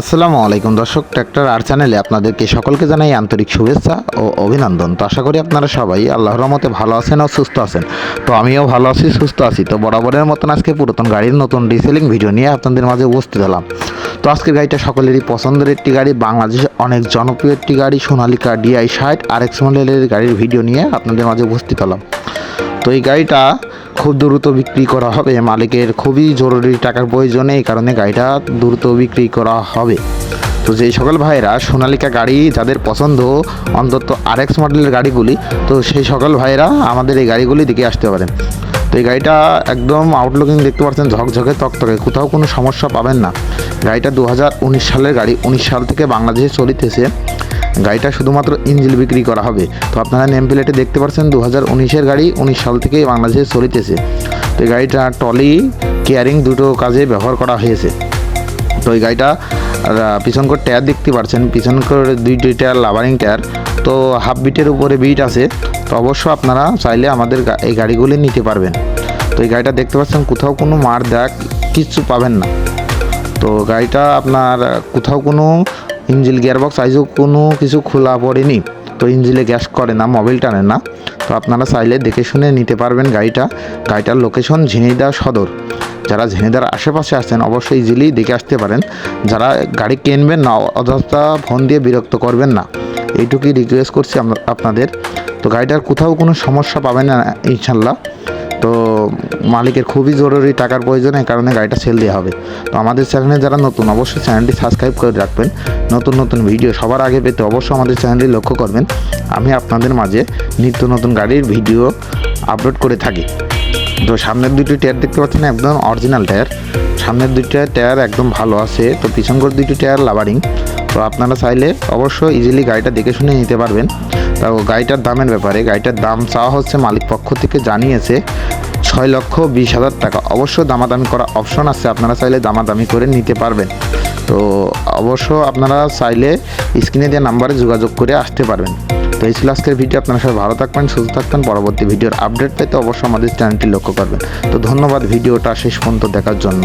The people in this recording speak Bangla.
আসসালামু আলাইকুম দর্শক ট্র্যাক্টর আর চ্যানেলে আপনাদেরকে সকলকে জানাই আন্তরিক শুভেচ্ছা ও অভিনন্দন। তো আশা করি আপনারা সবাই আল্লাহর রহমতে ভালো আছেন ও সুস্থ আছেন। তো আমিও ভালো আছি, সুস্থ আছি। তো বরাবরের মতন আজকে পুরাতন গাড়ির নতুন রিসেলিং ভিডিও নিয়ে আপনাদের মাঝে উপস্থিত হলাম। তো আজকের গাড়িটা সকলেরই পছন্দের একটি গাড়ি বাংলাদেশে অনেক জনপ্রিয় একটি গাড়ি, সোনালিকা ডিআই ষাট আর এক্স মডেলের গাড়ির ভিডিও নিয়ে আপনাদের মাঝে উপস্থিত হলাম। তো এই গাড়িটা খুব দ্রুত বিক্রি করা হবে। মালিকের খুবই জরুরি টাকার প্রয়োজনে এই কারণে গাড়িটা দ্রুত বিক্রি করা হবে। তো যেই সকল ভাইয়েরা সোনালিকা গাড়ি যাদের পছন্দ, অন্তত আর এক্স মডেলের গাড়িগুলি, তো সেই সকল ভাইয়েরা আমাদের এই গাড়িগুলি দিকে আসতে পারেন। তো এই গাড়িটা একদম আউটলুকিং দেখতে পাচ্ছেন, ঝকঝকে তকতকে, কোথাও কোনো সমস্যা পাবেন না। গাড়িটা দু হাজার উনিশ সালের গাড়ি, উনিশ সাল থেকে বাংলাদেশে চলিতেছে। গাড়িটা শুধুমাত্র ইঞ্জিল বিক্রি করা হবে। তো আপনারা নেম প্লেটে দেখতে পাচ্ছেন দু হাজার উনিশের গাড়ি উনিশ সাল থেকে বাংলাদেশে চলিতেছে। তো এই গাড়িটা টলি কেয়ারিং দুটো কাজে ব্যবহার করা হয়েছে। তো এই গাড়িটা আর, পিছন করে টায়ার দেখতে পাচ্ছেন পিছন করে দুই দুই টায়ার লাভারিং টায়ার। তো হাফ বিটের উপরে বিট আছে তো অবশ্য আপনারা চাইলে আমাদের এই গাড়িগুলি নিতে পারবেন। তো এই গাড়িটা দেখতে পাচ্ছেন কোথাও কোনো মার দেখ কিচ্ছু পাবেন না। তো গাড়িটা আপনার কোথাও কোনো ইঞ্জিল গিয়ারবক্স আইজও কোনো কিছু খোলা পড়েনি। তো ইঞ্জিলে গ্যাস করে না মোবিল টানে না। তো আপনারা চাইলে দেখে শুনে নিতে পারবেন গাড়িটা। গাড়িটার লোকেশন ঝিনাইদহ সদর। যারা ঝিনাইদার আশেপাশে আছেন অবশ্যই ইজিলি দেখে আসতে পারেন। যারা গাড়ি কিনবেন না, অযথা ফোন দিয়ে বিরক্ত করবেন না। এইটুকুই রিকোয়েস্ট করছি আপনাদের। তো গাড়িটার কোথাও কোনো সমস্যা পাবেন না, ইনশাল্লাহ। তো মালিকের খুবই জরুরি টাকার প্রয়োজন এই কারণে গাড়িটা সেল দেওয়া হবে। তো আমাদের চ্যানেলে যারা নতুন, অবশ্যই চ্যানেলটি সাবস্ক্রাইব করে রাখবেন। নতুন নতুন ভিডিও সবার আগে পেতে অবশ্যই আমাদের চ্যানেলটি লক্ষ্য করবেন। আমি আপনাদের মাঝে নিত্য নতুন গাড়ির ভিডিও আপলোড করে থাকি। তো সামনের দুটি টায়ার দেখতে পাচ্ছেন একদম অরিজিনাল টায়ার সামনের দুইটা টায়ার একদম ভালো আছে, তো পিছন করে দুইটি টায়ার লাভারিং তো আপনারা চাইলে অবশ্যই ইজিলি গাড়িটা দেখে শুনে নিতে পারবেন। তো গাড়িটার দামের ব্যাপারে, গাড়িটার দাম চাওয়া হচ্ছে মালিক পক্ষ থেকে জানিয়েছে ছয় লক্ষ বিশ হাজার টাকা। অবশ্য দামাদামি করা অপশন আছে, আপনারা চাইলে দামাদামি করে নিতে পারবেন। তো অবশ্য আপনারা চাইলে স্ক্রিনে দেওয়া নাম্বারে যোগাযোগ করে আসতে পারবেন। তো এই আজকের ভিডিও আপনারা সবাই ভালো থাকবেন, সুস্থ থাকবেন। পরবর্তী ভিডিওর আপডেট পেতে অবশ্যই আমাদের চ্যানেলটি লক্ষ্য করবেন। তো ধন্যবাদ ভিডিওটা শেষ পর্যন্ত দেখার জন্য।